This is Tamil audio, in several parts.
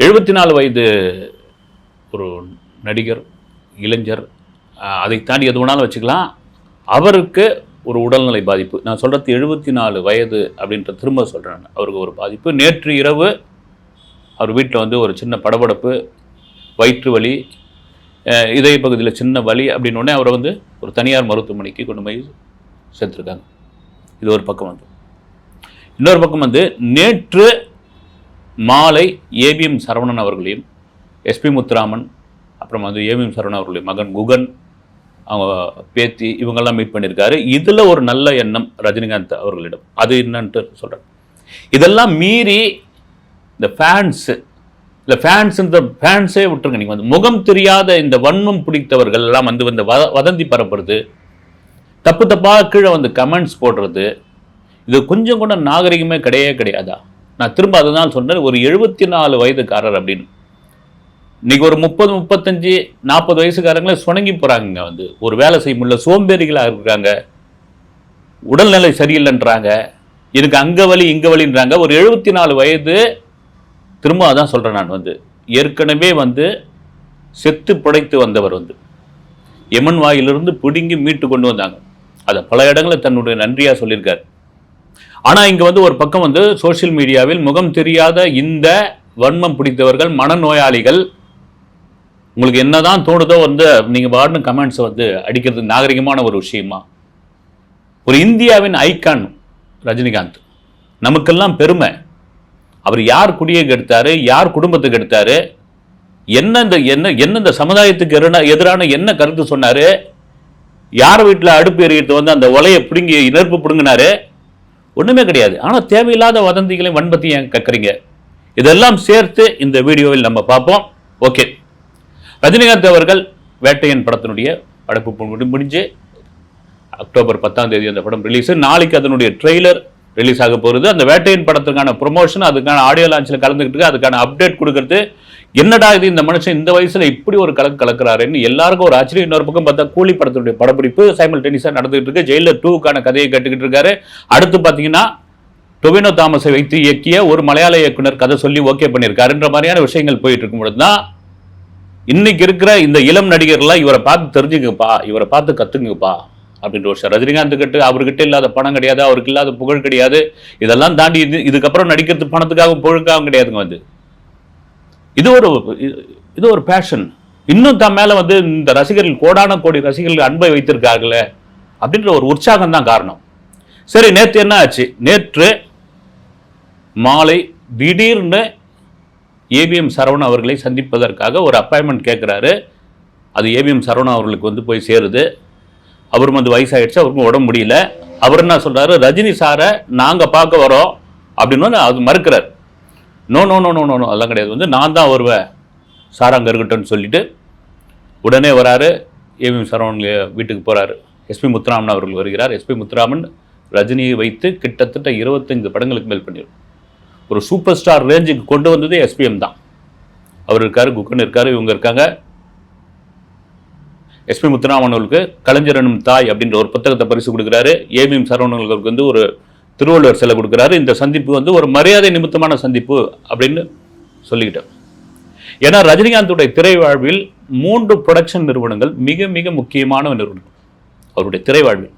எழுபத்தி நாலு வயது ஒரு நடிகர் இளைஞர் அதை தாண்டி எது வேணாலும் வச்சுக்கலாம். அவருக்கு ஒரு உடல்நிலை பாதிப்பு. நான் சொல்கிறது எழுபத்தி நாலு வயது அப்படின்ற திரும்ப சொல்கிறேன் அவருக்கு ஒரு பாதிப்பு. நேற்று இரவு அவர் வீட்டில் வந்து ஒரு சின்ன படபடப்பு வயிற்று வலி இதய பகுதியில் சின்ன வலி அப்படின்னு அவரை வந்து ஒரு தனியார் மருத்துவமனைக்கு கொண்டு போய் சேர்த்துருக்காங்க. இது ஒரு பக்கம் வந்து. இன்னொரு பக்கம் வந்து நேற்று மாலை ஏபிஎம் சரவணன் அவர்களையும் எஸ்பி முத்துராமன் அப்புறம் வந்து ஏவிஎம் சரவணன் அவர்களுடைய மகன் குகன் அவங்க பேத்தி இவங்கெல்லாம் மீட் பண்ணியிருக்காரு. இதில் ஒரு நல்ல எண்ணம் ரஜினிகாந்த் அவர்களிடம். அது என்னன்ட்டு சொல்கிறேன் இதெல்லாம் மீறி இந்த ஃபேன்ஸு இல்லை ஃபேன்ஸ் இந்த ஃபேன்ஸே விட்டுருங்க. நீங்கள் வந்து முகம் தெரியாத இந்த வன்மம் பிடித்தவர்கள் எல்லாம் வந்து இந்த வத வதந்தி பரப்புறது தப்பு தப்பாக கீழே வந்து கமெண்ட்ஸ் போடுறது இது கொஞ்சம் கூட நாகரிகமே கிடையவே கிடையாதா? நான் திரும்ப அதுதான் சொன்னேன் ஒரு எழுபத்தி நாலு வயதுக்காரர் அப்படின்னு. இன்றைக்கி ஒரு முப்பது முப்பத்தஞ்சு நாற்பது வயசுக்காரங்களே சுணங்கி போகிறாங்க வந்து. ஒரு வேலை செய்ய முடியல சோம்பேறிகளாக இருக்கிறாங்க உடல்நிலை சரியில்லைன்றாங்க. எனக்கு அங்கே வலி இங்கே வலின்றாங்க. ஒரு எழுபத்தி நாலு வயது திரும்ப அதான் சொல்கிறேன் நான் வந்து. ஏற்கனவே வந்து செத்து புடைத்து வந்தவர் வந்து. எமன் வாயிலிருந்து பிடுங்கி மீட்டு கொண்டு வந்தாங்க. அதை பல இடங்களில் தன்னுடைய நன்றியாக சொல்லியிருக்காரு. ஆனால் இங்கே வந்து ஒரு பக்கம் வந்து சோஷியல் மீடியாவில் முகம் தெரியாத இந்த வன்மம் பிடித்தவர்கள் மனநோயாளிகள் உங்களுக்கு என்னதான் தோணுதோ வந்து நீங்கள் பாடுன கமெண்ட்ஸை வந்து அடிக்கிறது நாகரிகமான ஒரு விஷயமா? ஒரு இந்தியாவின் ஐக்கான் ரஜினிகாந்த். நமக்கெல்லாம் பெருமை. அவர் யார் குடியை கெடுத்தாரு யார் குடும்பத்துக்கு எடுத்தாரு என்ன இந்த என்ன என்ன இந்த சமுதாயத்துக்கு எதிரான எதிரான என்ன கருத்து சொன்னார் யார் வீட்டில் அடுப்பு எறிகிட்டு வந்து அந்த ஒலையை பிடுங்கி நெருப்பு பிடுங்கினாரு ஒன்றுமே கிடையாது. ஆனால் தேவையில்லாத வதந்திகளையும் வன்பத்தையும் ஏன் கற்கிறீங்க இதெல்லாம் சேர்த்து இந்த வீடியோவில் நம்ம பார்ப்போம். ஓகே. ரஜினிகாந்த் அவர்கள் வேட்டையன் படத்தினுடைய படப்பு முடிஞ்சு அக்டோபர் பத்தாம் தேதி அந்த படம் ரிலீஸ் நாளைக்கு அதனுடைய ட்ரெய்லர் ரிலீஸ் ஆக போகிறது அந்த வேட்டையின் படத்துக்கான ப்ரொமோஷன் அதுக்கான ஆடியோ லான்ச்சில் கலந்துக்கிட்டு அதுக்கான அப்டேட் கொடுக்கறது என்னடா இது இந்த மனுஷன் இந்த வயசுல இப்படி ஒரு கலக்கு கலக்குறாருன்னு எல்லாருக்கும் ஒரு ஆச்சரியம். இன்னொரு பக்கம் பார்த்தா கூலி படத்தினுடைய படப்பிடிப்பு சைமல் டென்னிஸாக நடந்துகிட்டு இருக்கு. ஜெயிலர் டூக்கான கதையை கட்டுக்கிட்டு இருக்காரு. அடுத்து பார்த்தீங்கன்னா டொவினோ தாமஸை வைத்து இயக்கிய ஒரு மலையாள இயக்குனர் கதை சொல்லி ஓகே பண்ணியிருக்காருன்ற மாதிரியான விஷயங்கள் போயிட்டு இருக்கும்பொழுது தான் இன்னைக்கு இருக்கிற இந்த இளம் நடிகர்லாம் இவரை பார்த்து தெரிஞ்சுங்கப்பா இவரை பார்த்து கத்துங்கப்பா அப்படின்ற ஒரு விஷயம். ரஜினிகாந்த் கிட்ட அவர்கிட்ட இல்லாத பணம் கிடையாது அவருக்கு இல்லாத புகழ் கிடையாது. இதெல்லாம் தாண்டி இது இதுக்கப்புறம் நடிக்கிறது பணத்துக்காகவும் புகழுக்காகவும் கிடையாதுங்க வந்து. இது ஒரு இது- ஒரு பேஷன் இன்னும் தன் மேலே வந்து இந்த ரசிகர்கள் கோடான கோடி ரசிகர்கள் அன்பை வைத்திருக்கார்களே அப்படின்ற ஒரு உற்சாகம் தான் காரணம். சரி நேற்று என்ன ஆச்சு? நேற்று மாலை திடீர்னு ஏபிஎம் சரவணன் அவர்களை சந்திப்பதற்காக ஒரு அப்பாயின்மெண்ட் கேட்குறாரு. அது ஏபிஎம் சரவணன் அவர்களுக்கு வந்து போய் சேருது. அவரும் வந்து வயசாகிடுச்சு அவருக்கும் உடம்பு முடியல. அவர் என்ன சொல்கிறாரு ரஜினி சாரை நாங்கள் பார்க்க வரோம் அப்படின்னு வந்து அது மறுக்கிறார். No no no no no no அதெல்லாம் கிடையாது. வந்து நான் தான் வருவேன். சார் அங்கே இருக்கட்டும்னு சொல்லிட்டு உடனே வராரு. ஏவிஎம் சரவணன் வீட்டுக்கு போகிறாரு எஸ்பி முத்துராமன் அவர்கள் வருகிறார். எஸ்பி முத்துராமன் ரஜினியை வைத்து கிட்டத்தட்ட இருபத்தைந்து படங்களுக்கு மேல் பண்ணிடும் ஒரு சூப்பர் ஸ்டார் ரேஞ்சுக்கு கொண்டு வந்ததே எஸ்பிஎம் தான். அவர் இருக்கார் குக்கன் இருக்கார் இவங்க இருக்காங்க. எஸ்பி முத்துராமன் அவர்களுக்கு கலைஞர் எனும் தாய் அப்படின்ற ஒரு புத்தகத்தை பரிசு கொடுக்குறாரு. ஏபிஎம் சரவணன் அவர்களுக்கு வந்து ஒரு திருவள்ளுவர் சிலை கொடுக்குறாரு. இந்த சந்திப்பு வந்து ஒரு மரியாதை நிமித்தமான சந்திப்பு அப்படின்னு சொல்லிக்கிட்டேன் ஏன்னா ரஜினிகாந்துடைய திரை வாழ்வில் மூன்று ப்ரொடக்ஷன் நிறுவனங்கள் மிக மிக முக்கியமான நிறுவனம் அவருடைய திரை வாழ்வில்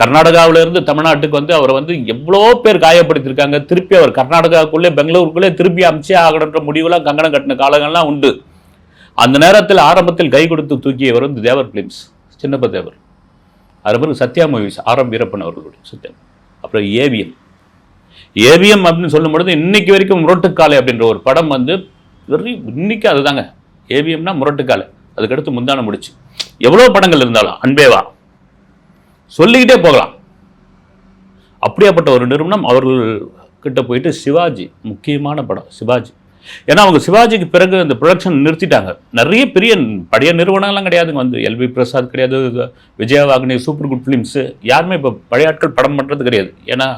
கர்நாடகாவிலிருந்து தமிழ்நாட்டுக்கு வந்து அவரை வந்து எவ்வளோ பேர் காயப்படுத்தியிருக்காங்க. திருப்பி அவர் கர்நாடகாவுக்குள்ளே பெங்களூருக்குள்ளே திருப்பி அமிச்சே ஆகணுன்ற முடிவுலாம் கங்கணம் கட்டின காலங்கள்லாம் உண்டு. அந்த நேரத்தில் ஆரம்பத்தில் கை கொடுத்து தூக்கியவர் வந்து தேவர் பிலிம்ஸ் சின்னப்ப தேவர். அது பிறகு சத்யா மூவிஸ் ஆர் வீரப்பன் அவர்களுடைய சத்யா அப்புறம் ஏவிஎம். ஏவிஎம் அப்படின்னு சொல்லும் பொழுது இன்னைக்கு வரைக்கும் முரட்டுக்காலை அப்படின்ற ஒரு படம் வந்து வெறி இன்னைக்கு அதுதாங்க. ஏவிஎம்னா முரட்டுக்காலை. அதுக்கடுத்து முந்தான முடிச்சு. எவ்வளோ படங்கள் இருந்தாலும் அன்பேவா. சொல்லிக்கிட்டே போகலாம். அப்படியாப்பட்ட ஒரு நிறுவனம் அவர்கள் கிட்ட போயிட்டு சிவாஜி முக்கியமான படம் சிவாஜி. ஏன்னா அவங்க சிவாஜிக்கு பிறகு இந்த ப்ரொடக்ஷன் நிறுத்திட்டாங்க. நிறைய பெரிய பழைய நிறுவனங்கள்லாம் கிடையாதுங்க வந்து எல்வி பிரசாத் கிடையாது விஜயவாகினி சூப்பர் குட் ஃபிலிம்ஸு யாருமே இப்போ பழைய ஆட்கள் படம் பண்ணுறது கிடையாது. ஏன்னா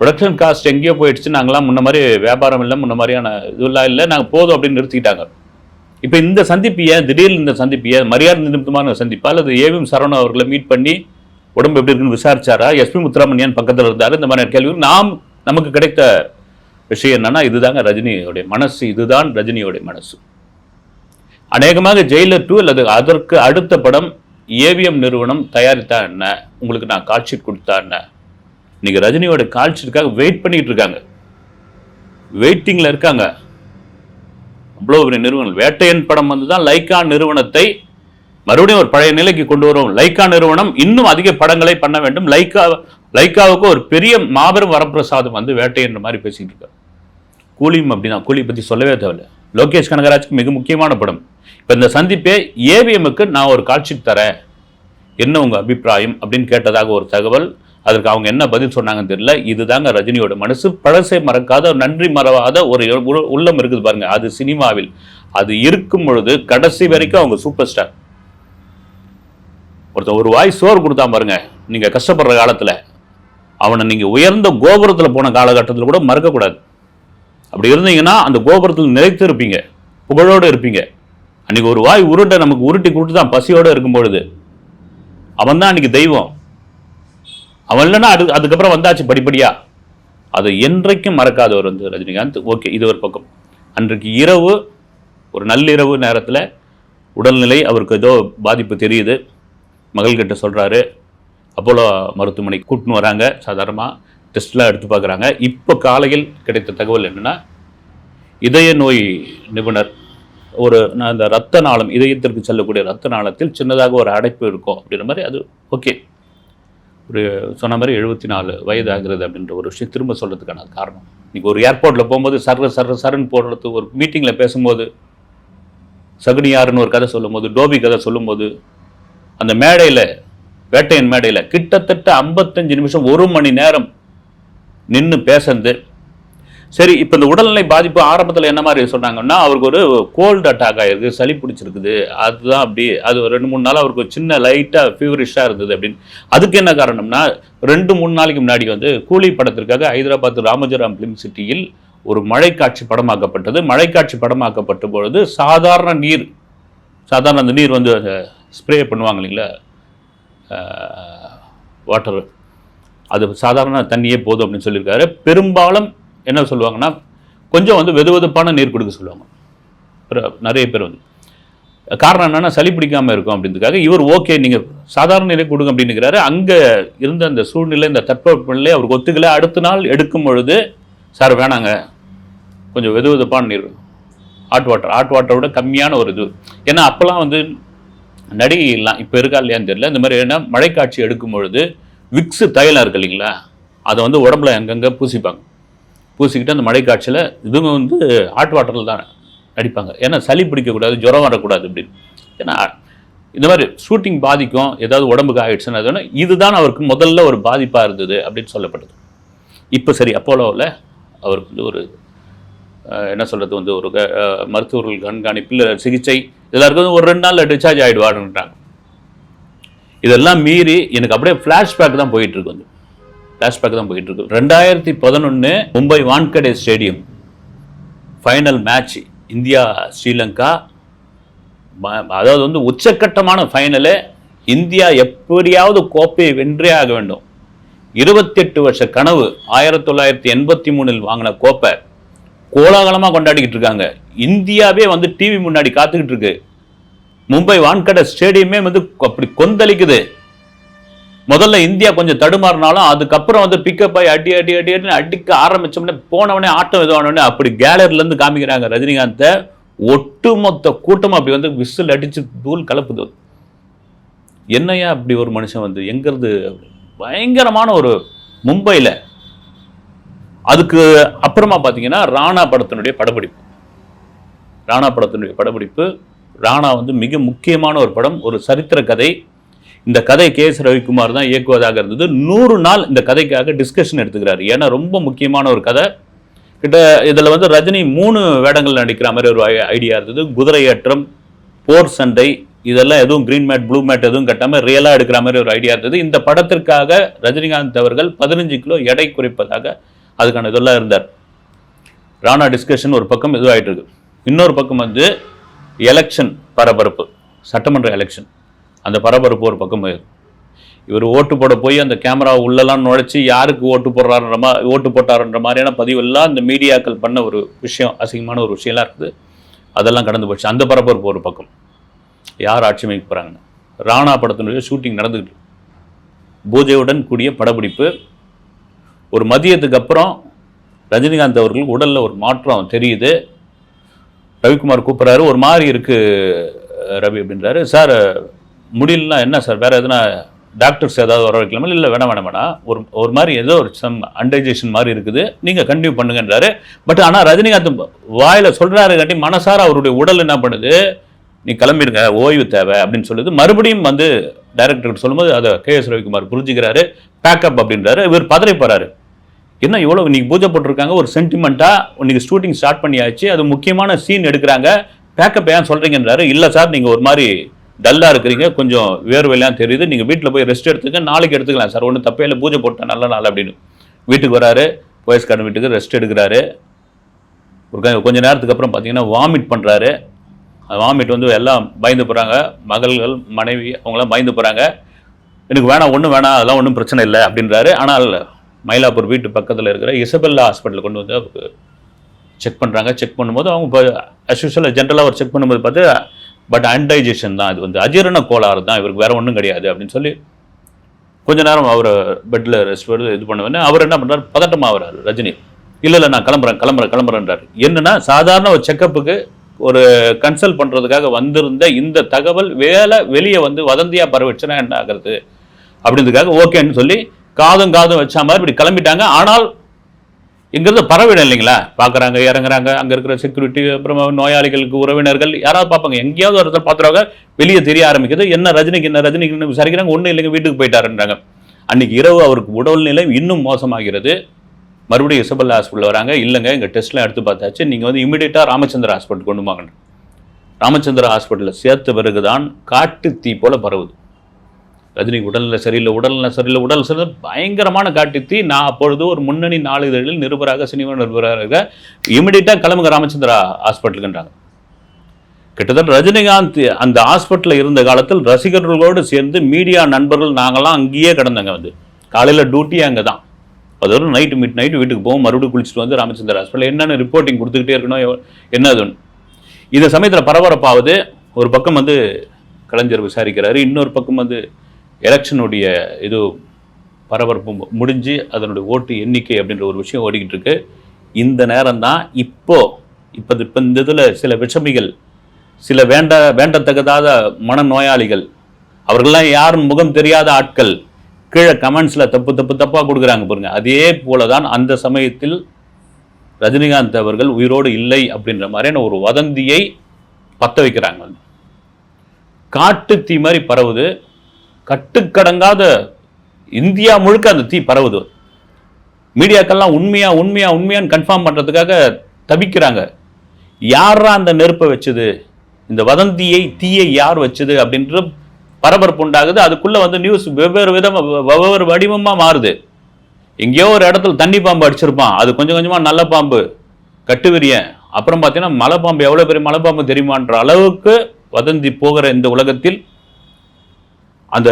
ப்ரொடக்ஷன் காஸ்ட் எங்கேயோ போயிடுச்சு. நாங்களாம் முன்ன மாதிரி வியாபாரம் இல்லை முன்ன மாதிரியான இதெல்லாம் இல்லை. நாங்கள் போதும் அப்படின்னு நிறுத்திக்கிட்டாங்க. இப்போ இந்த சந்திப்பு ஏன் திடீர்னு இந்த சந்திப்பு ஏன் மரியாதை நிமித்தமான சந்திப்பா? அல்லது ஏவிஎம் சரவணன் அவர்களை மீட் பண்ணி உடம்பு எப்படி இருக்குன்னு விசாரிச்சாரா? எஸ்பி முத்துராமன் ஏன் பக்கத்தில் இருந்தார். இந்த மாதிரி கேள்வி நாம் நமக்கு கிடைத்த விஷயம் என்னன்னா இதுதாங்க ரஜினியோடைய மனசு இதுதான் ரஜினியோடைய மனசு. அநேகமாக ஜெயிலர் டூ அல்லது அதற்கு அடுத்த படம் ஏவிஎம் நிறுவனம் தயாரித்தா என்ன? உங்களுக்கு நான் காட்சி கொடுத்தா என்ன? இன்னைக்கு ரஜினியோட கால்ஷீட்டுக்காக வெயிட் பண்ணிட்டு இருக்காங்க. வெயிட்டிங்கில் இருக்காங்க. அவ்வளோ பெரிய நிறுவனம். வேட்டையன் படம் வந்து தான் லைக்கா நிறுவனத்தை மறுபடியும் ஒரு பழைய நிலைக்கு கொண்டு வரும் லைக்கா நிறுவனம் இன்னும் அதிக படங்களை பண்ண வேண்டும். லைக்கா லைக்காவுக்கு ஒரு பெரிய மாபெரும் வரப்பிரசாதம் வந்து வேட்டைன்ற மாதிரி பேசிகிட்டு இருக்காரு. கூலியும் அப்படின்னா கூலி பற்றி சொல்லவே தேவையில்லை. லோகேஷ் கனகராஜுக்கு மிக முக்கியமான படம். இப்போ இந்த சந்திப்பே ஏவிஎம்முக்கு நான் ஒரு காட்சி தரேன். என்ன உங்கள் அபிப்பிராயம்? அப்படின்னு கேட்டதாக ஒரு தகவல். அதற்கு அவங்க என்ன பதில் சொன்னாங்கன்னு தெரியல. இதுதாங்க ரஜினியோட மனசு. பழசை மறக்காத நன்றி மறவாத ஒரு உள்ளம் இருக்குது பாருங்க. அது சினிமாவில். அது இருக்கும் பொழுது கடைசி வரைக்கும் அவங்க சூப்பர் ஸ்டார். ஒருத்தன் ஒரு வாய் சோறு கொடுத்தா பாருங்க. நீங்கள் கஷ்டப்படுற காலத்தில். அவனை நீங்கள் உயர்ந்த கோபுரத்தில் போன காலகட்டத்தில் கூட மறக்கக்கூடாது. அப்படி இருந்தீங்கன்னா அந்த கோபுரத்தில் நிலைத்து இருப்பீங்க. புகழோடு இருப்பீங்க. அன்றைக்கி ஒரு வாய் உருட்டை நமக்கு உருட்டி கொடுத்து தான் பசியோடு இருக்கும் பொழுது அவன் தான் அன்றைக்கி தெய்வம். அவன் இல்லைன்னா அது அதுக்கப்புறம் வந்தாச்சு படிப்படியாக அதை என்றைக்கும் மறக்காதவர் வந்து ரஜினிகாந்த். ஓகே இது ஒரு பக்கம். அன்றைக்கு இரவு ஒரு நள்ளிரவு நேரத்தில் உடல்நிலை அவருக்கு ஏதோ பாதிப்பு தெரியுது. மகள்கிட்ட சொல்கிறாரு அப்போலோ மருத்துவமனைக்கு கூட்டின்னு வராங்க. சாதாரணமாக டெஸ்ட்லாம் எடுத்து பார்க்குறாங்க. இப்போ காலையில் கிடைத்த தகவல் என்னென்னா இதய நோய் நிபுணர் ஒரு நான் ரத்த நாளம் இதயத்திற்கு செல்லக்கூடிய ரத்த நாளத்தில் சின்னதாக ஒரு அடைப்பு இருக்கும் அப்படின்ற மாதிரி அது ஓகே. ஒரு சொன்ன மாதிரி எழுபத்தி நாலு வயது ஆகிறது அப்படின்ற ஒரு விஷயம் திரும்ப சொல்கிறதுக்கான காரணம். இன்னைக்கு ஒரு ஏர்போர்ட்டில் போகும்போது சர்ற சர்ற சரன்னு போடுறது ஒரு மீட்டிங்கில் பேசும்போது சகுனியாருன்னு ஒரு கதை சொல்லும்போது டோபி கதை சொல்லும்போது அந்த மேடையில் வேட்டையன் மேடையில் கிட்டத்தட்ட ஐம்பத்தஞ்சு நிமிஷம் ஒரு மணி நேரம் நின்று பேசுறது சரி இப்போ இந்த உடல்நிலை பாதிப்பு ஆரம்பத்தில் என்ன மாதிரி சொன்னாங்கன்னா அவருக்கு ஒரு கோல்டு அட்டாக் ஆகிருக்கு சளி பிடிச்சிருக்குது. அதுதான் அப்படி அது ஒரு ரெண்டு மூணு நாள் அவருக்கு ஒரு சின்ன லைட்டாக ஃபீவரிஷாக இருந்தது அப்படின்னு. அதுக்கு என்ன காரணம்னா ரெண்டு மூணு நாளைக்கு முன்னாடி வந்து கூலி படத்திற்காக ஹைதராபாத் ராமஜராம் ஃபிலிம் சிட்டியில் ஒரு மழைக்காட்சி படமாக்கப்பட்டது. மழைக்காட்சி படமாக்கப்பட்ட பொழுது சாதாரண நீர் சாதாரண அந்த நீர் வந்து ஸ்ப்ரே பண்ணுவாங்க இல்லைங்களா? வாட்டர் அது சாதாரண தண்ணியே போதும் அப்படின்னு சொல்லியிருக்காரு. பெரும்பாலும் என்ன சொல்லுவாங்கன்னா கொஞ்சம் வந்து வெது வெதுப்பான நீர் கொடுக்க சொல்லுவாங்க. நிறைய பேர் வந்து. காரணம் என்னென்னா சளி பிடிக்காமல் இருக்கும் அப்படின்றதுக்காக இவர் ஓகே நீங்கள் சாதாரண நீரை கொடுங்க அப்படின்னுக்கிறாரு. அங்கே இருந்த அந்த சூழ்நிலை இந்த தட்பவெப்பநிலை அவருக்கு ஒத்துக்கலை. அடுத்த நாள் எடுக்கும் பொழுது சார் வேணாங்க. கொஞ்சம் வெது வெதுப்பான நீர் ஹாட் வாட்டர் ஹாட் வாட்டரை விட கம்மியான ஒரு இது. ஏன்னா அப்போல்லாம் வந்து நடிகைலாம் இப்போ இருக்கா இல்லையான்னு தெரியல. இந்த மாதிரி என்ன மழைக்காட்சி எடுக்கும் பொழுது விக்ஸு தைலம் இருக்கு இல்லைங்களா? அதை வந்து உடம்புல அங்கங்கே பூசிப்பாங்க. பூசிக்கிட்டு அந்த மழைக்காட்சியில் இதுவும் வந்து ஹாட் வாட்டரில் தான் நடிப்பாங்க. ஏன்னா சளி பிடிக்கக்கூடாது ஜுரம் வரக்கூடாது அப்படின்னு. ஏன்னா இந்த மாதிரி ஷூட்டிங் பாதிக்கும் ஏதாவது உடம்புக்கு ஆயிடுச்சுன்னா அது இதுதான் அவருக்கு முதல்ல ஒரு பாதிப்பாக இருந்தது அப்படின்னு சொல்லப்படுது இப்போ சரி அப்போலோவில் அவருக்கு வந்து ஒரு என்ன சொல்கிறது வந்து ஒரு மருத்துவர்கள் கண்காணிப்பில் சிகிச்சை எல்லாருக்கும் ஒரு ரெண்டு நாளில் டிஸ்சார்ஜ் ஆகிடுவாருன்றாங்க இதெல்லாம் மீறி எனக்கு அப்படியே ஃப்ளாஷ்பேக் தான் போயிட்டுருக்கு வந்து. ஃப்ளாஷ்பேக் தான் போயிட்டுருக்கு. ரெண்டாயிரத்தி பதினொன்று Mumbai Wankhede stadium. Final match India Sri Lanka. அதாவது வந்து உச்சக்கட்டமான ஃபைனலு இந்தியா எப்படியாவது கோப்பையை வென்றே ஆக வேண்டும். இருபத்தெட்டு வருஷ கனவு ஆயிரத்தி தொள்ளாயிரத்தி எண்பத்தி மூணில் வாங்கின கோப்பை. கோலாகலமாக கொண்டாடிக்கிட்டு இருக்காங்க. இந்தியாவே வந்து டிவி முன்னாடி காத்துக்கிட்டு இருக்கு. மும்பை வான்கடை ஸ்டேடியமே வந்து அப்படி கொந்தளிக்குது. முதல்ல இந்தியா கொஞ்சம் தடுமாறினாலும் அதுக்கப்புறம் வந்து பிக்கப் ஆகி அடி அடி அடி அடின்னு அடிக்க ஆரம்பிச்சோம்னே போனவனே ஆட்டம் இதுவானவனே அப்படி கேலரிலேருந்து காமிக்கிறாங்க ரஜினிகாந்தை. ஒட்டுமொத்த கூட்டம் அப்படி வந்து விசில் அடிச்சு தூள் கலப்புது. என்னையா அப்படி ஒரு மனுஷன் வந்து? எங்கிறது? பயங்கரமான ஒரு மும்பையில் அதுக்கு அப்புறமா பார்த்தீங்கன்னா ராணா படத்தினுடைய படப்பிடிப்பு. ராணா படத்தினுடைய படப்பிடிப்பு ராணா வந்து மிக முக்கியமான ஒரு படம் ஒரு சரித்திர கதை. இந்த கதை கே எஸ் ரவிக்குமார் தான் இயக்குவதாக இருந்தது. நூறு நாள் இந்த கதைக்காக டிஸ்கஷன் எடுத்துக்கிறார். ஏன்னா ரொம்ப முக்கியமான ஒரு கதை. கிட்ட இதில் வந்து ரஜினி மூணு வேடங்கள் நடிக்கிற மாதிரி ஒரு ஐடியா இருந்தது. குதிரையேற்றம் போர் சண்டை இதெல்லாம் எதுவும் கிரீன் மேட் ப்ளூ மேட் எதுவும் கட்டாமல் ரியலாக எடுக்கிற மாதிரி ஒரு ஐடியா இருந்தது. இந்த படத்திற்காக ரஜினிகாந்த் அவர்கள் பதினஞ்சு கிலோ எடை குறைப்பதாக அதுக்கான இதெல்லாம் இருந்தார். ராணா டிஸ்கஷன் ஒரு பக்கம் இதுவாகிட்டு இருக்கு இன்னொரு பக்கம் வந்து எலெக்ஷன் பரபரப்பு சட்டமன்ற எலெக்ஷன் அந்த பரபரப்பு ஒரு பக்கம் போயிருக்கு. இவர் ஓட்டு போட போய் அந்த கேமரா உள்ளெல்லாம் நுழைச்சி யாருக்கு ஓட்டு போடுறாருன்ற மா ஓட்டு போட்டாருன்ற மாதிரியான பதிவெல்லாம் இந்த மீடியாக்கள் பண்ண ஒரு விஷயம் அசிங்கமான ஒரு விஷயம்லாம் இருக்குது. அதெல்லாம் கடந்து போச்சு. அந்த பரபரப்பு ஒரு பக்கம். யார் ஆட்சி அமைக்க போகிறாங்கன்னு ராணா படத்தினுடைய ஷூட்டிங் நடந்துக்கிட்டு பூஜையுடன் கூடிய படப்பிடிப்பு ஒரு மதியத்துக்கு அப்புறம் ரஜினிகாந்த் அவர்களுக்கு உடலில் ஒரு மாற்றம் தெரியுது. ரவிக்குமார் கூப்பிட்றாரு ஒரு மாதிரி இருக்குது ரவி அப்படின்றாரு. சார் முடியலனா என்ன சார்? வேறு எதுனா டாக்டர்ஸ் ஏதாவது வர வைக்கலாமா? இல்லை வேணாம் வேணாம் வேணாம். ஒரு ஒரு மாதிரி ஏதோ ஒரு சம் அண்டைஜேஷன் மாதிரி இருக்குது. நீங்கள் கண்டினியூ பண்ணுங்கன்றாரு. பட் ஆனால் ரஜினிகாந்த் வாயில் சொல்கிறாரு கட்டி மனசார அவருடைய உடல் என்ன பண்ணுது? நீ கிளம்பிடுங்க ஓய்வு தேவை அப்படின்னு சொல்லுது. மறுபடியும் வந்து டைரக்டர்கிட்ட சொல்லும்போது அதை கே எஸ் ரவிக்குமார் புரிஞ்சுக்கிறாரு. பேக்கப் அப்படின்றாரு. இவர் பதறி என்ன இவ்வளோ இன்னைக்கு பூஜை போட்டிருக்காங்க. ஒரு சென்டிமெண்ட்டாக இன்னைக்கு ஷூட்டிங் ஸ்டார்ட் பண்ணியாச்சு. அது முக்கியமான சீன் எடுக்கிறாங்க. பேக்கப் ஏன் சொல்கிறீங்கன்றாரு இல்லை சார் நீங்கள் ஒரு மாதிரி டல்லாக இருக்கிறீங்க. கொஞ்சம் வேர்வையெல்லாம் தெரியுது. நீங்கள் வீட்டில் போய் ரெஸ்ட் எடுத்துக்க. நாளைக்கு எடுத்துக்கலாம் சார். ஒன்றும் தப்பே இல்லை. பூஜை போட்டேன் நல்ல நாள் அப்படின்னு. வீட்டுக்கு வராரு. வயசுக்காரன் வீட்டுக்கு ரெஸ்ட் எடுக்கிறாரு. ஒரு க- கொஞ்ச நேரத்துக்கு அப்புறம் பார்த்தீங்கன்னா வாமிட் பண்ணுறாரு வாமிட் வந்து எல்லாம் பயந்து போகிறாங்க மகள்கள் மனைவி அவங்களாம் பயந்து போகிறாங்க எனக்கு வேணாம் ஒன்றும் வேணாம். அதெல்லாம் ஒன்றும் பிரச்சனை இல்லை அப்படின்றாரு. ஆனால் மயிலாப்பூர் வீட்டு பக்கத்தில் இருக்கிற இசபெல்லா ஹாஸ்பிட்டல் கொண்டு வந்து அவருக்கு செக் பண்ணுறாங்க செக் பண்ணும்போது அவங்க இப்போ அஸ்யூஷுவலாக ஜென்ரலாக ஒரு செக் பண்ணும்போது பார்த்து பட் அன்டைஜேஷன் தான் இது வந்து. அஜீரண கோளாறு தான். இவருக்கு வேறு ஒன்றும் கிடையாது. அப்படின்னு சொல்லி கொஞ்ச நேரம் அவர் பெட்டில் ரெஸ்ட் எடுத்து இது பண்ணுவேன் அவர் என்ன பண்ணுறாரு பதட்டமாகறாரு ரஜினி இல்லை இல்லை நான் கிளம்புறேன் கிளம்புறேன் கிளம்புறேன்றாரு. என்னென்னா சாதாரண ஒரு செக்கப்புக்கு ஒரு கன்சல்ட் பண்ணுறதுக்காக வந்திருந்த இந்த தகவல் வேலை வெளியே வந்து வதந்தியாக பரவிச்சுன்னா என்ன ஆகிறது? அப்படின்றதுக்காக ஓகேன்னு சொல்லி காதும் காதும் வச்ச மாதிரி இப்படி கிளம்பிட்டாங்க. ஆனால் எங்கிறது பரவிடும் இல்லைங்களா? பார்க்குறாங்க இறங்குறாங்க அங்கே இருக்கிற செக்யூரிட்டி அப்புறம் நோயாளிகளுக்கு உறவினர்கள் யாராவது பார்ப்பாங்க. எங்கேயாவது ஒருத்தர் பார்த்துருவாங்க வெளியே தெரிய ஆரம்பிக்குது. என்ன ரஜினிக்கு என்ன ரஜினிக்கு விசாரிக்கிறாங்க ஒன்றும் இல்லைங்க வீட்டுக்கு போயிட்டாருன்றாங்க. அன்னைக்கு இரவு அவருக்கு உடல்நிலை இன்னும் மோசமாகிறது. மறுபடியும் இசபல் ஹாஸ்பிட்டல் வராங்க. இல்லைங்க எங்கள் டெஸ்ட்லாம் எடுத்து பார்த்தாச்சு. நீங்கள் வந்து இமீடியட்டாக ராமச்சந்திர ஹாஸ்பிட்டல் கொண்டு வாங்க. ராமச்சந்திர ஹாஸ்பிட்டலில் சேர்த்த பிறகுதான் காட்டு தீ போல பரவுது. ரஜினி உடல்நிலை சரியில்லை உடல்நிலை சரியில்லை உடல் சரியில்லை. பயங்கரமான காட்டித்தி தீ. நான் அப்பொழுது ஒரு முன்னணி நாளிதழில் நிருபராக சினிமா நிருபராக இமிடியட்டாக கிளம்புங்க ராமச்சந்திரா ஹாஸ்பிட்டலுக்குன்றாங்க. கிட்டத்தட்ட ரஜினிகாந்த் அந்த ஹாஸ்பிட்டலில் இருந்த காலத்தில் ரசிகர்களோடு சேர்ந்து மீடியா நண்பர்கள் நாங்கள்லாம் அங்கேயே கிடந்தாங்க வந்து. காலையில் டியூட்டி அங்கே தான். அதோட நைட்டு மிட் நைட்டு வீட்டுக்கு போவோம். மறுபடியும் குளிச்சுட்டு வந்து ராமச்சந்திர ஹாஸ்பிட்டல் என்னென்ன ரிப்போர்ட்டிங் கொடுத்துக்கிட்டே இருக்கணும் என்ன அதுன்னு. இந்த சமயத்தில் பரபரப்பாவது ஒரு பக்கம் வந்து கலைஞர் விசாரிக்கிறாரு இன்னொரு பக்கம் வந்து எலெக்ஷனுடைய இது பரபரப்பு முடிஞ்சு அதனுடைய ஓட்டு எண்ணிக்கை அப்படின்ற ஒரு விஷயம் ஓடிக்கிட்டு இருக்கு இந்த நேரம் தான் இப்போ இப்போ இப்போ இந்த இதில் சில விஷமிகள் சில வேண்ட வேண்டத்தக்கதாத மனநோயாளிகள் அவர்கள்லாம் யாரும் முகம் தெரியாத ஆட்கள் கீழே கமெண்ட்ஸில் தப்பு தப்பு தப்பாக கொடுக்குறாங்க பாருங்க. அதே போல தான் அந்த சமயத்தில் ரஜினிகாந்த் அவர்கள் உயிரோடு இல்லை அப்படின்ற மாதிரியான ஒரு வதந்தியை பத்த வைக்கிறாங்க. காட்டு தீ மாதிரி பரவுது. கட்டுக்கடங்காத இந்தியா முழுக்க அந்த தீ பரவுது. மீடியாக்கெல்லாம் உண்மையா உண்மையா உண்மையான்னு கன்ஃபார்ம் பண்ணுறதுக்காக தவிக்கிறாங்க. யாரா அந்த நெருப்பை வச்சது? இந்த வதந்தியை தீயை யார் வச்சது அப்படின்ற பரபரப்பு உண்டாகுது. அதுக்குள்ள வந்து நியூஸ் வெவ்வேறு விதம் வெவ்வேறு வடிவமாக மாறுது. எங்கேயோ ஒரு இடத்துல தண்ணி பாம்பு அடிச்சிருப்பான். அது கொஞ்சம் கொஞ்சமாக நல்ல பாம்பு கட்டுவிரியன் அப்புறம் பார்த்தீங்கன்னா மலைப்பாம்பு எவ்வளோ பெரிய மலைப்பாம்பு தெரியுமான்ற அளவுக்கு வதந்தி போகிற இந்த உலகத்தில் அந்த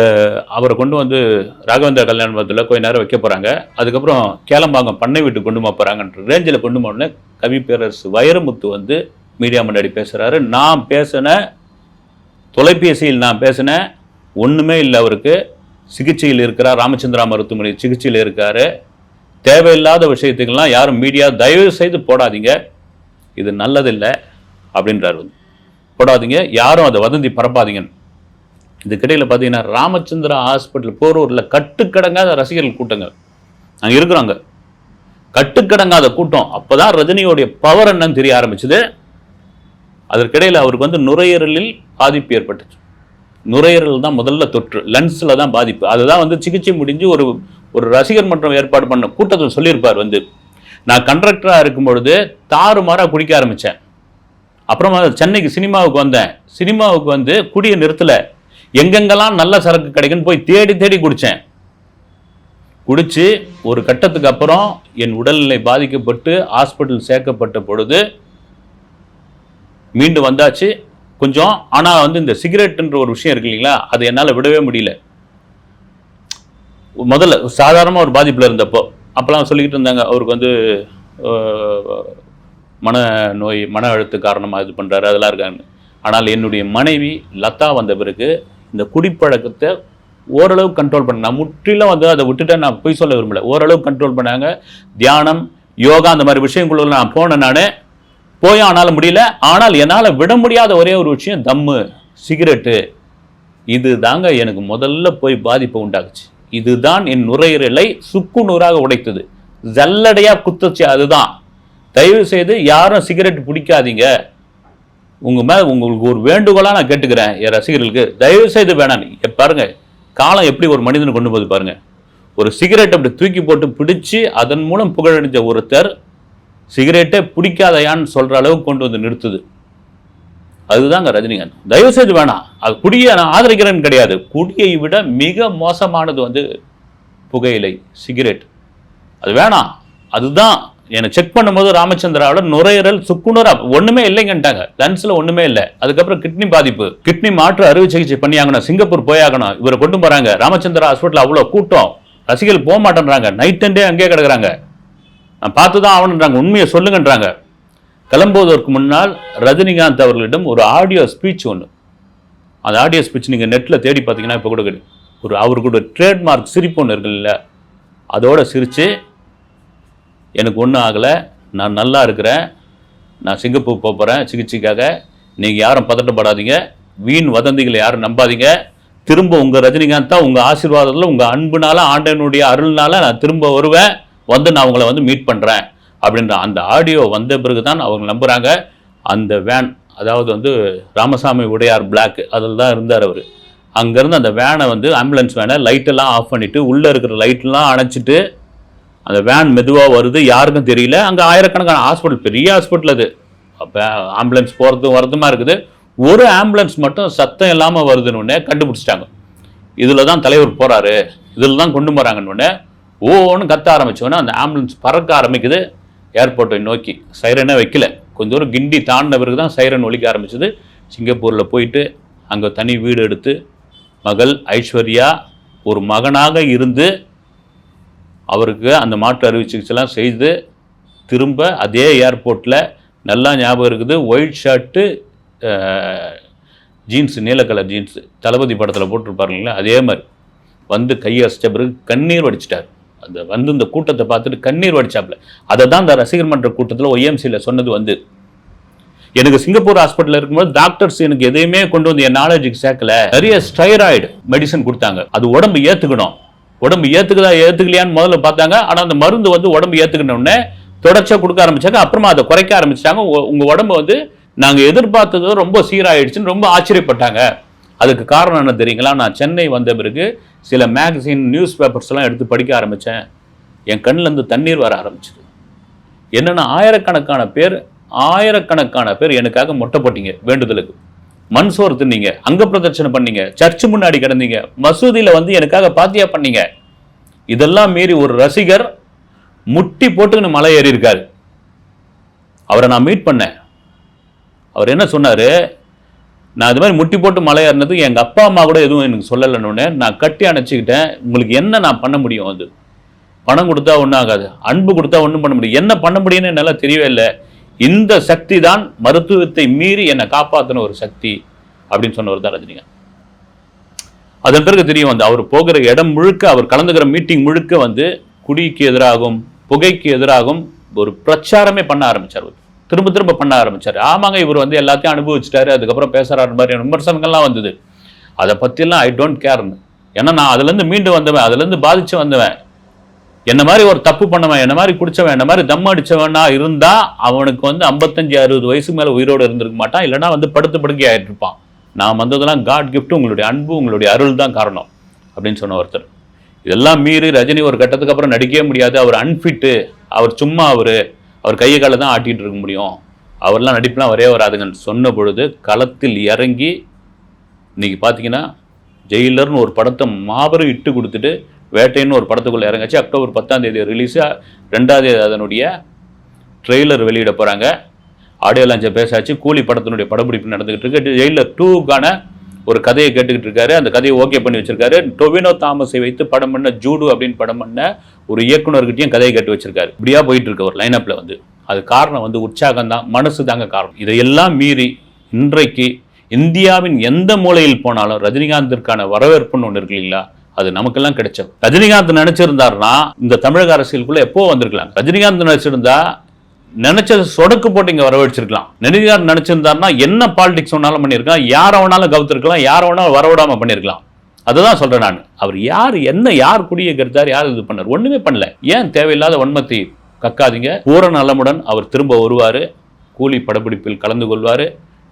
அவரை கொண்டு வந்து ராகவேந்திர கல்யாணத்தில் கொஞ்ச நேரம் வைக்க போகிறாங்க அதுக்கப்புறம் கேளம்பாங்க பண்ணை வீட்டுக்கு கொண்டு போக ரேஞ்சில் கொண்டு போனோடனே கவி பேரரசு வைரமுத்து வந்து மீடியா முன்னாடி பேசுகிறாரு நான் பேசின தொலைபேசியில் நான் பேசினேன் ஒன்றுமே இல்லை அவருக்கு. சிகிச்சையில் இருக்கிறார் ராமச்சந்திரா மருத்துவமனை சிகிச்சையில் இருக்கார். தேவையில்லாத விஷயத்துக்கெல்லாம் யாரும் மீடியா தயவு செய்து போடாதீங்க. இது நல்லதில்லை அப்படின்றார். வந்து போடாதீங்க. யாரும் அதை வதந்தி பரப்பாதீங்கன்னு. இதுக்கிடையில் பார்த்தீங்கன்னா ராமச்சந்திரா ஹாஸ்பிட்டல் போரூரில் கட்டுக்கடங்காத ரசிகர்கள் கூட்டங்கள். அங்கே இருக்கிறாங்க. கட்டுக்கடங்காத கூட்டம். அப்போ தான் ரஜினியோடைய பவர் என்னன்னு தெரிய ஆரம்பிச்சது. அதற்கிடையில் அவருக்கு வந்து நுரையீரலில் பாதிப்பு ஏற்பட்டுச்சு. நுரையீரல் தான் முதல்ல தொற்று. லன்ஸில் தான் பாதிப்பு. அதுதான் வந்து சிகிச்சை முடிஞ்சு ஒரு ஒரு ரசிகர் மன்றம் ஏற்பாடு பண்ண கூட்டத்தில் சொல்லியிருப்பார் வந்து நான் கண்டக்டராக இருக்கும் பொழுது தாறுமாறாக குடிக்க ஆரம்பித்தேன் அப்புறமா சென்னைக்கு சினிமாவுக்கு வந்தேன். சினிமாவுக்கு வந்து குடிய நிறுத்தலை. எங்கெங்கெல்லாம் நல்ல சரக்கு கிடைக்குன்னு போய் தேடி தேடி குடித்தேன் குடித்து ஒரு கட்டத்துக்கு அப்புறம் என் உடல்நிலை பாதிக்கப்பட்டு ஹாஸ்பிட்டல் சேர்க்கப்பட்ட பொழுது மீண்டும் வந்தாச்சு. கொஞ்சம் ஆனால் வந்து இந்த சிகரெட்டுன்ற ஒரு விஷயம் இருக்கு இல்லைங்களா? அது என்னால் விடவே முடியல. முதல்ல சாதாரணமாக ஒரு பாதிப்பில் இருந்தப்போ. அப்போல்லாம் சொல்லிக்கிட்டு இருந்தாங்க அவருக்கு வந்து மன நோய் மன அழுத்த காரணமாக இது பண்ணுறாரு அதெல்லாம் இருக்காங்க ஆனால் என்னுடைய மனைவி லதா வந்த பிறகு இந்த குடிப்பழக்கத்தை ஓரளவு கண்ட்ரோல் பண்ண நான் முற்றிலும் வந்து அதை விட்டுட்டு நான் போய் சொல்ல விரும்பல. ஓரளவு கண்ட்ரோல் பண்ணாங்க. தியானம் யோகா அந்த மாதிரி விஷயங்களுள்ள நான் போனேன் நான். போய் ஆனாலும் முடியல. ஆனால் என்னால் விட முடியாத ஒரே ஒரு விஷயம் தம்மு சிகரெட்டு. இது தாங்க எனக்கு முதல்ல போய் பாதிப்பை உண்டாகுச்சு இதுதான் என் நுரையீரலை சுக்கு நூறாக உடைத்தது. ஜல்லடையாக குத்துச்சு அதுதான். தயவு செய்து யாரும் சிகரெட் பிடிக்காதீங்க. உங்கள் மேலே உங்களுக்கு ஒரு வேண்டுகோளாக நான் கேட்டுக்கிறேன் என் ரசிகர்களுக்கு. தயவு செய்து வேணாம் பாருங்கள் காலம் எப்படி ஒரு மனிதனை கொண்டு போகுது பாருங்கள் ஒரு சிகரெட் அப்படி தூக்கி போட்டு பிடிச்சி அதன் மூலம் புகழடைஞ்ச ஒருத்தர் சிகரெட்டே பிடிக்காதயான்னு சொல்கிற அளவுக்கு கொண்டு வந்து நிறுத்துது. அதுதாங்க ரஜினிகாந்த். தயவு செய்து வேணாம். அது குடியை நான் ஆதரிக்கிறேன்னு கிடையாது. குடியை விட மிக மோசமானது வந்து புகையிலை சிகரெட். அது வேணாம். அதுதான் என்னை செக் பண்ணும்போது ராமச்சந்திராவோட நுரையீரல் சுக்குநூறா ஒண்ணுமே இல்லைங்கன்ட்டாங்க. லன்ஸ்ல ஒண்ணுமே இல்லை. அதுக்கப்புறம் கிட்னி பாதிப்பு. கிட்னி மாற்று அறுவை சிகிச்சை பண்ணியாகணும். சிங்கப்பூர் போயாகணும். இவரை கொண்டு போறாங்க. ராமச்சந்திரா ஹாஸ்பிட்டல் அவ்வளோ கூட்டம். ரசிகர்கள் போக மாட்டேன்றாங்க. நைட் அண்டே அங்கேயே கிடக்குறாங்க. நான் பார்த்து தான் ஆகணுன்றாங்க உண்மையை சொல்லுங்கன்றாங்க. கிளம்புவதற்கு முன்னால் ரஜினிகாந்த் அவர்களிடம் ஒரு ஆடியோ ஸ்பீச் ஒன்று அந்த ஆடியோ ஸ்பீச் நீங்கள் நெட்டில் தேடி பார்த்தீங்கன்னா இப்போ கூட ஒரு அவருக்கு ஒரு ட்ரேட்மார்க் சிரிப்பு ஒன்று இருக்குல்ல. அதோட சிரித்து எனக்கு ஒன்றும் ஆகலை. நான் நல்லா இருக்கிறேன். நான் சிங்கப்பூர் போகிறேன் சிகிச்சைக்காக. நீங்கள் யாரும் பதட்டப்படாதீங்க. வீண் வதந்திகளை யாரும் நம்பாதீங்க. திரும்ப உங்கள் ரஜினிகாந்த் தான் உங்கள் ஆசீர்வாதத்தில் உங்கள் அன்புனால ஆண்டனுடைய அருள்னால நான் திரும்ப வருவேன். வந்து நான் உங்களை வந்து மீட் பண்ணுறேன் அப்படின்ற அந்த ஆடியோ வந்த பிறகு தான் அவங்க நம்புகிறாங்க அந்த வேன் அதாவது வந்து ராமசாமி உடையார் பிளாக் அதில் தான் இருந்தார் அவர். அங்கேருந்து அந்த வேனை வந்து ஆம்புலன்ஸ் வேனை லைட்டெல்லாம் ஆஃப் பண்ணிவிட்டு உள்ளே இருக்கிற லைட்டெல்லாம் அணைச்சிட்டு அந்த வேன் மெதுவாக வருது யாருக்கும் தெரியல. அங்கே ஆயிரக்கணக்கான ஹாஸ்பிட்டல் பெரிய ஹாஸ்பிட்டல் அது. அப்போ ஆம்புலன்ஸ் போகிறதும் வரதுமா இருக்குது. ஒரு ஆம்புலன்ஸ் மட்டும் சத்தம் இல்லாமல் வருதுன்னு கண்டுபிடிச்சிட்டாங்க. இதில் தான் தலைவர் போகிறாரு இதில் தான் கொண்டு போகிறாங்கன்னு ஓன்னு கத்த ஆரம்பிச்சோன்னே அந்த ஆம்புலன்ஸ் பறக்க ஆரம்பிக்குது. ஏர்போர்ட்டை நோக்கி. சைரனே வைக்கல. கொஞ்சம் தூரம் கிண்டி தாண்டின பிறகு தான் சைரன் ஒழிக்க ஆரம்பிச்சது. சிங்கப்பூரில் போயிட்டு அங்கே தனி வீடு எடுத்து மகள் ஐஸ்வர்யா ஒரு மகனாக இருந்து அவருக்கு அந்த மாற்று அறுவை சிகிச்சைலாம் செய்து திரும்ப அதே ஏர்போர்ட்டில் நல்லா ஞாபகம் இருக்குது ஒயிட் ஷர்ட்டு ஜீன்ஸு நீல கலர் தளபதி படத்தில் போட்டிருப்பாருங்களா அதே மாதிரி. வந்து கையை பிறகு கண்ணீர் வடிச்சிட்டார். அந்த வந்து இந்த கூட்டத்தை பார்த்துட்டு கண்ணீர் வடிச்சாப்புல. அதை தான் இந்த ரசிகர் மன்ற கூட்டத்தில் ஒய்எம்சியில் சொன்னது வந்து. எனக்கு சிங்கப்பூர் ஹாஸ்பிட்டல் இருக்கும்போது டாக்டர்ஸ் எனக்கு எதையுமே கொண்டு வந்து என் நாலேஜுக்கு சேர்க்கல. நிறைய ஸ்டைராய்டு மெடிசன் கொடுத்தாங்க. அது உடம்பு ஏற்றுக்கணும் உடம்பு ஏத்துக்குதா ஏத்துக்கலையான்னு முதல்ல பார்த்தாங்க. ஆனா அந்த மருந்து வந்து உடம்பு ஏத்துக்கின உடனே தொடர்ச்சியா கொடுக்க ஆரம்பிச்சாங்க. அப்புறமா அதை குறைக்க ஆரம்பிச்சாங்க உங்கள் உங்க உடம்பு வந்து நாங்க எதிர்பார்த்தது ரொம்ப சீராயிடுச்சுன்னு ரொம்ப ஆச்சரியப்பட்டாங்க. அதுக்கு காரணம் என்ன தெரியுங்களா? நான் சென்னை வந்த பிறகு சில மேகசின் நியூஸ் பேப்பர்ஸ் எல்லாம் எடுத்து படிக்க ஆரம்பிச்சேன். என் கண்ணுல இருந்து தண்ணீர் வர ஆரம்பிச்சது. என்னன்னா ஆயிரக்கணக்கான பேர் ஆயிரக்கணக்கான பேர் எனக்காக மொட்டை போட்டிங்க வேண்டுதலுக்கு. மண் சோறு தின்னீங்க அங்க பிரதட்சணை பண்ணீங்க சர்ச்சு முன்னாடி கிடந்தீங்க மசூதியில் வந்து எனக்காக பாத்தியா பண்ணீங்க? இதெல்லாம் மீறி ஒரு ரசிகர் முட்டி போட்டுக்கின்னு மலை ஏறி இருக்காரு அவரை நான் மீட் பண்ணேன். அவர் என்ன சொன்னார்? நான் இது மாதிரி முட்டி போட்டு மலை ஏறினது எங்கள் அப்பா அம்மா கூட எதுவும் எனக்கு சொல்லலைன்னு நான் கட்டி அணைச்சிக்கிட்டேன். உங்களுக்கு என்ன நான் பண்ண முடியும் அது? பணம் கொடுத்தா ஒன்றும் ஆகாது. அன்பு கொடுத்தா ஒன்றும் பண்ண முடியும். என்ன பண்ண முடியும்னு என்னால் தெரியவே இல்லை. இந்த சக்தி தான் மருத்துவத்தை மீறி என்னை காப்பாற்றின ஒரு சக்தி அப்படின்னு சொன்னவர் தான் ரஜினிகாந்த். அதன் பிறகு தெரியும் வந்து அவர் போகிற இடம் முழுக்க அவர் கலந்துக்கிற மீட்டிங் முழுக்க வந்து குடிக்கு எதிராகும் புகைக்கு எதிராகும் ஒரு பிரச்சாரமே பண்ண ஆரம்பிச்சார். அவர். திரும்ப திரும்ப பண்ண ஆரம்பிச்சார். ஆமாங்க இவர் வந்து எல்லாத்தையும் அனுபவிச்சிட்டாரு அதுக்கப்புறம் பேசுகிறாரு மாதிரி விமர்சனங்கள்லாம் வந்தது. அதை பற்றிலாம் ஐ டோன்ட் கேர்னு ஏன்னா நான் அதுலேருந்து மீண்டு வந்தவன் அதுலேருந்து பாதிச்சு வந்தவன். என்ன மாதிரி ஒரு தப்பு பண்ணவன் என்ன மாதிரி குடிச்சவன் என்ன மாதிரி தம் அடிச்சவனா இருந்தா அவனுக்கு வந்து ஐம்பத்தஞ்சு அறுபது வயசுக்கு மேல உயிரோடு இருந்திருக்க மாட்டான். இல்லைன்னா வந்து படுத்து படுக்கை ஆயிட்டு இருப்பான் நான் வந்ததெல்லாம் காட் கிஃப்ட் உங்களுடைய அன்பு உங்களுடைய அருள் தான் காரணம் அப்படின்னு சொன்ன ஒருத்தர். இதெல்லாம் மீறி ரஜினி ஒரு கட்டத்துக்கு அப்புறம் நடிக்கவே முடியாது. அவர் அன்ஃபிட்டு அவர் சும்மா அவர் அவர் கையை காலை தான் ஆட்டிகிட்டு இருக்க முடியும். அவர்லாம் நடிப்புலாம் வரவே வராதுங்கன்னு சொன்ன பொழுது களத்தில் இறங்கி இன்னைக்கு பார்த்தீங்கன்னா ஜெயிலர்னு ஒரு படத்தை மாபெரும் இட்டு கொடுத்துட்டு வேட்டைன்னு ஒரு படத்துக்குள்ள இறங்கச்சு. அக்டோபர் பத்தாம் தேதி ரிலீஸு ரெண்டாவது அதனுடைய ட்ரெய்லர் வெளியிட போகிறாங்க ஆடியோ லான்ச்சை பேசாச்சு. கூலி படத்தினுடைய படப்பிடிப்பு நடந்துகிட்டு இருக்கு. ஜெயிலில் டூக்கான ஒரு கதையை கேட்டுக்கிட்டு இருக்காரு. அந்த கதையை ஓகே பண்ணி வச்சிருக்காரு. டொவினோ தாமஸை வைத்து படம் பண்ண ஜூடு அப்படின்னு படம் பண்ண ஒரு இயக்குனர்கிட்டயும் கதையை கேட்டு வச்சிருக்காரு. இப்படியா போயிட்டு இருக்க ஒரு லைனப்பில் வந்து. அது காரணம் வந்து உற்சாகம் தான் மனசு தாங்க காரணம். இதையெல்லாம் மீறி இன்றைக்கு இந்தியாவின் எந்த மூலையில் போனாலும் ரஜினிகாந்திற்கான வரவேற்புன்னு ஒன்று இருக்கு இல்லைங்களா? அது நமக்கெல்லாம் கிடைச்சது. ரஜினிகாந்த் நினைச்சிருந்தாருன்னா இந்த தமிழக அரசியலுக்குள்ள எப்போ வந்திருக்கலாம்? ரஜினிகாந்த் நினைச்சிருந்தா நினைச்சது சொடக்கு போட்டு இங்க வரவழைச்சிருக்கலாம். ரஜினிகாந்த் நினைச்சிருந்தாருன்னா என்ன பாலிடிக்ஸ் வேணாலும் பண்ணியிருக்கலாம் யாரை வேணாலும் கவுத்திருக்கலாம். யாரை வேணாலும் வரவிடாம பண்ணியிருக்கலாம் அதுதான் சொல்றேன் நான். அவர் யார் என்ன யார் குடியை கெடுத்தார் யார் இது பண்ணார்? ஒண்ணுமே பண்ணல. ஏன் தேவையில்லாத வன்மத்தை கக்காதீங்க? பூரண நலமுடன் அவர் திரும்ப வருவார். கூலி படப்பிடிப்பில் கலந்து கொள்வார்.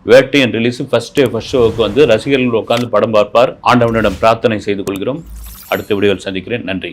Vettaiyan release first day first ஷோவுக்கு வந்து ரசிகர்கள் உட்கார்ந்து படம் பார்ப்பார். ஆண்டவனிடம் பிரார்த்தனை செய்து கொள்கிறோம். அடுத்த வீடியோவில் சந்திக்கிறேன். நன்றி.